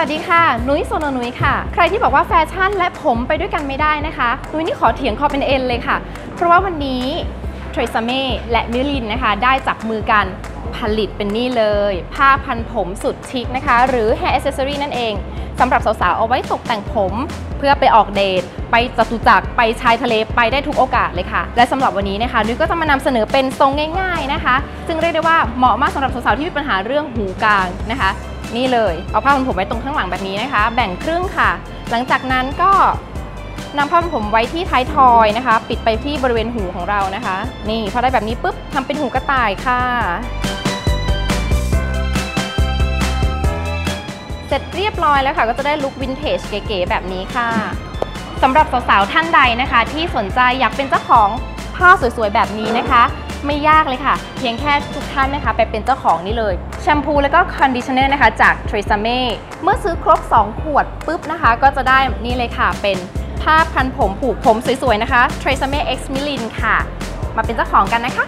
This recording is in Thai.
วัสดีค่ะ นุ้ยโซโนนุ้ยค่ะ ใครที่บอกว่าแฟชั่นและผมไปด้วยกันไม่ได้นะคะ นุ้ยนี่ขอเถียงคอเป็นเอ็นเลยค่ะ เพราะว่าวันนี้เทรซาเม่และมิลินนะคะ ได้จับมือกัน ผลิตเป็นนี่เลย ผ้าพันผมสุดชิคนะคะ หรือ hair accessory นั่นเองสำหรับสาวๆ เอาไว้ตกแต่งผมเพื่อไปออกเดท ไปจตุจักรไปชายทะเลไปได้ทุกโอกาสเลยค่ะ และสำหรับวันนี้นะคะนุ้ยก็จะมานำเสนอเป็นทรงง่ายๆนะคะ ซึ่งเรียกได้ว่าเหมาะมากสำหรับสาวๆ ที่มีปัญหาเรื่องหูกลางนะคะ นี่เลยเอาผ้าพันผมไว้ตรงข้างหลังแบบนี้นะคะ แบ่งครึ่งค่ะ หลังจากนั้นก็นำผ้าพันผมไว้ที่ท้ายทอยนะคะ ปิดไปที่บริเวณหูของเรานะคะ นี่พอได้แบบนี้ปุ๊บทำเป็นหูกระต่ายค่ะ เสร็จเรียบร้อยแล้วค่ะ ก็จะได้ลุควินเทจเก๋ๆแบบนี้ค่ะสำหรับสาวๆท่านใดนะคะ ที่สนใจอยากเป็นเจ้าของผ้าสวยๆแบบนี้นะคะ ไม่ยากเลยค่ะ เพียงแค่ทุกท่านนะคะ ไปเป็นเจ้าของนี่เลยแชมพูแล้วก็คอนดิชเนอร์นะคะจาก t r e s a m e เมื่อซื้อครบ 2 ขวดปุ๊บนะคะ ก็จะได้นี่เลยค่ะ เป็นผ้าพันผมผูกผมสวยๆนะคะ t r e s a m e X m i l i n ค่ะ มาเป็นเจ้าของกันนะคะ